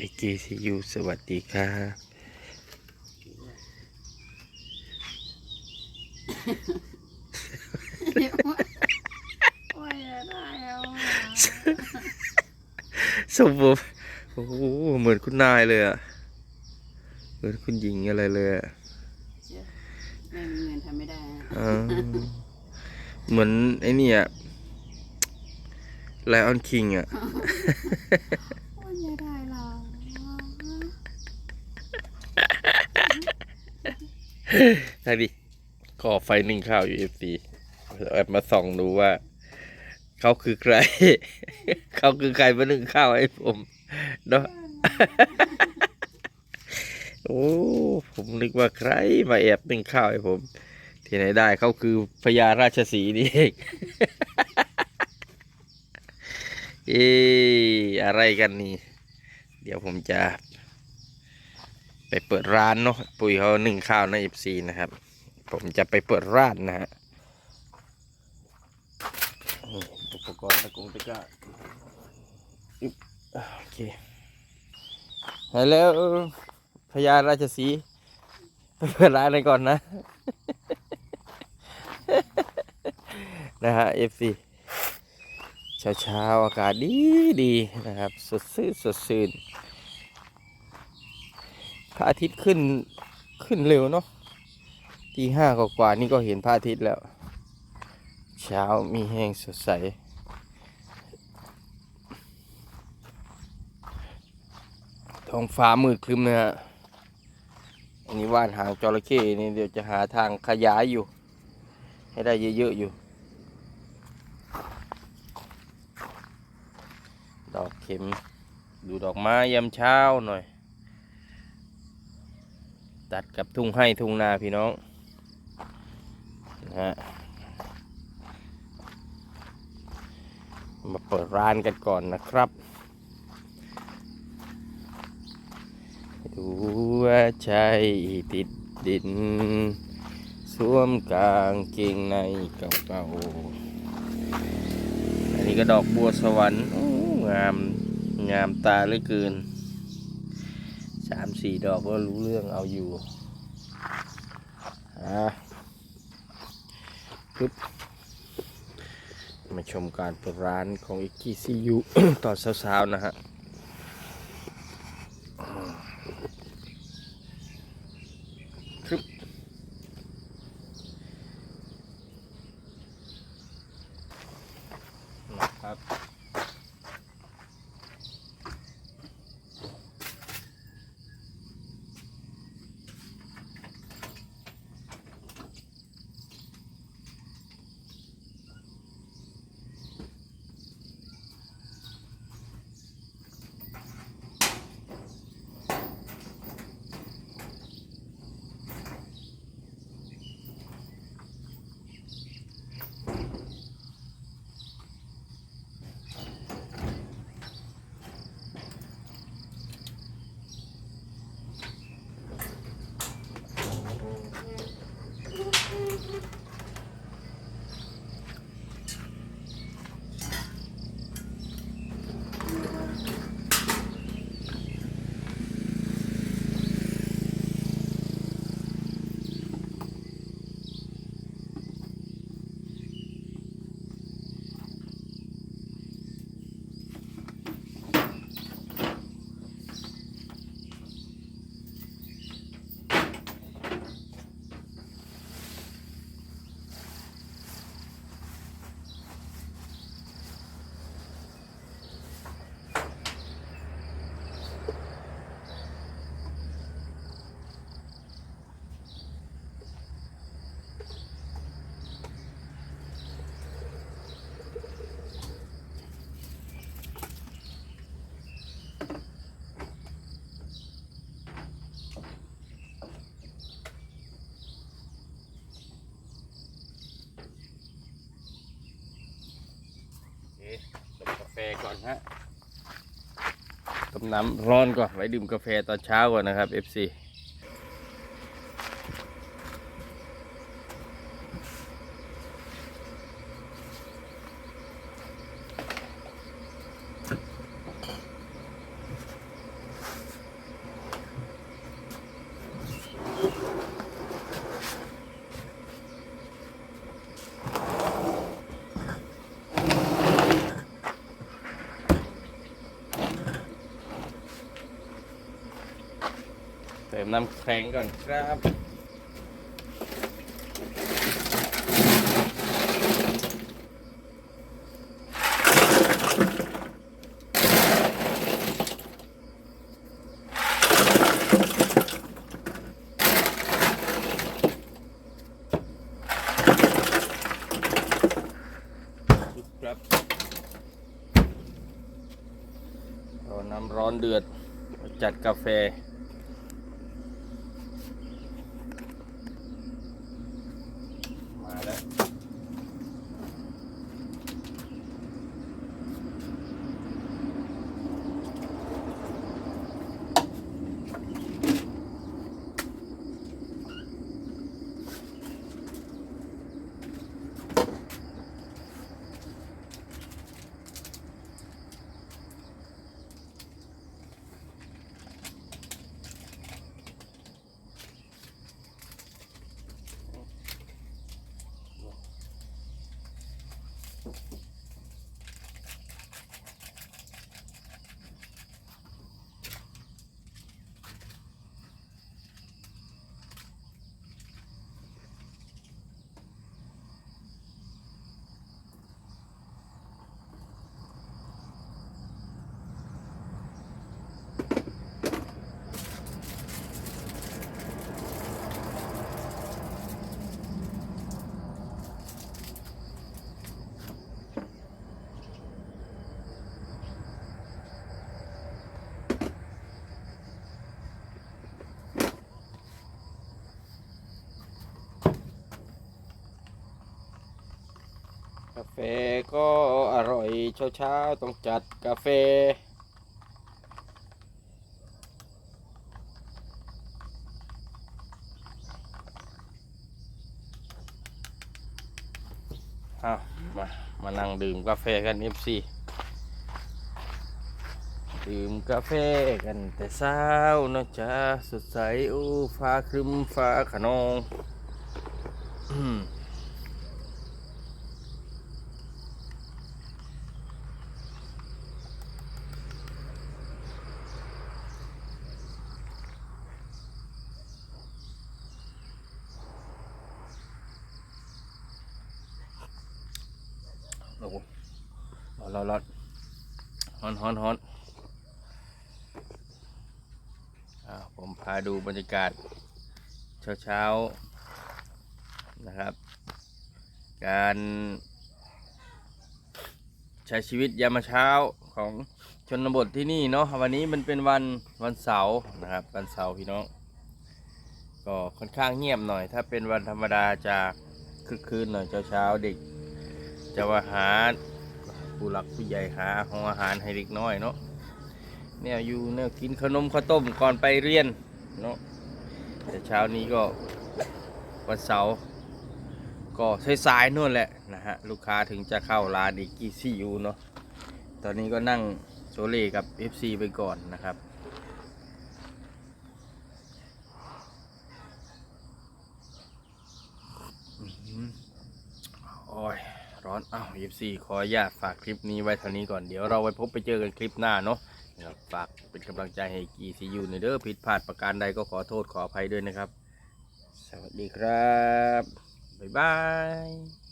เอเกซียูสวัสดีครับโอ้ยได้แล้วสมบูรณ์โอ้โหเหมือนคุณนายเลยอะเหมือนคุณหญิงอะไรเลยอะไม่มีเงินทำไม่ได้นะเหมือนไอ้นี่อะไลออนคิงอะ โอ้ยได้แล้ว ใช่ดิก่อไฟหนึ่งข้าวอยู่เอฟซีแอบมาส่องดูว่า เขาคือใคร เขาคือใครมาหนึ่งข้าวให้ผมเนาะโอ้ผมนึกว่าใครมาแอบหนึ่งข้าวให้ผม ที่ไหนได้เขาคือพญาราชสีนี่เองเอ๊ะอะไรกันนี่ เดี๋ยวผมจะ ไปเปิดร้านเนาะปุ๋ยเขาหนึ่งข้าวในเอฟซีนะครับ ผมจะไปเปิดร้านนะฮะนี่อุปกรณ์ตะกงตะกร้าอึ๊บโอเคฮัลโหลพญาราชสีห์ไปเปิดร้านเลยก่อนนะ นะฮะเอฟซีเช้าเช้าๆอากาศดีดีๆนะครับ สดชื่นสดชื่น พระอาทิตย์ขึ้นขึ้นเร็วเนาะตีห้ากว่านี่ก็เห็นพระอาทิตย์แล้ว เช้ามีแห้งสดใส ท้องฟ้ามืดครึ้มนะฮะอันนี้ว่านหางจระเข้นี่เดี๋ยวจะหาทางขยายอยู่ ให้ได้เยอะๆอยู่ ดอกเข็มดูดอกไม้ยามเช้าหน่อย ตัดกับทุ่งให้ทุ่งนาพี่น้องนะฮะมาเปิดร้านกันก่อนนะครับดูว่าใจติดดินสวมกลางเกงในเก่าๆอันนี้ก็ดอกบัวสวรรค์โอ้งามงามตาเหลือเกิน สามสี่ดอกก็รู้เรื่องเอาอยู่อะปึ๊บมาชมการเปิดร้านของอิกิซียูตอนเช้าๆนะฮะครึบนะครับ ฮะต้มน้ำร้อนก่อนไว้ดื่มกาแฟตอนเช้าก่อนนะครับ FC ติมน้ำแข็งก่อนครับครับรอน้ำร้อนเดือดมาจัดกาแฟาแฟก็อร่อยเช้าๆต้องจัดกาแฟ เอามา มานั่งดื่มกาแฟกัน FC ดื่มกาแฟกันแต่เช้านะจ๊ะสดใสอู้ฟ้าครึ้มฟ้าขนอง โอ้โหร้อนร้อนร้อนฮ้อนฮ้อนผมพาดูบรรยากาศเช้าเช้าๆนะครับ การใช้ชีวิตยามเช้าของชนบทที่นี่เนาะวันนี้มันเป็นวันวันเสาร์นะครับ วันเสาร์พี่น้อง ก็ค่อนข้างเงียบหน่อย ถ้าเป็นวันธรรมดาจะคึกคืนหน่อยเช้าเช้าๆเด็ก จะว่าหาผู้หลักผู้ใหญ่หาของอาหารให้เด็กน้อยเนาะเนี่ยอยู่เนี่ยกินขนมข้าวต้มก่อนไปเรียนเนาะแต่เช้านี้ก็วันเสาร์ก็สายๆนู่นแหละนะฮะลูกค้าถึงจะเข้าร้านอีกกี่ซี่ยูเนาะตอนนี้ก็นั่งโซเล่กับ FC ไปก่อนนะครับ โอ้ย ร้ อนอ้าวยีสี่ขออนุญาตฝากคลิปนี้ไว้เท่านี้ก่อน เดี๋ยวเราไปพบไปเจอกันคลิปหน้าเนาะนะครับฝากเป็นกำลังใจให้กีซียูในเด้อผิดพลาดประการใดก็ขอโทษขออภัยด้วยนะครับ สวัสดีครับ บ๊ายบาย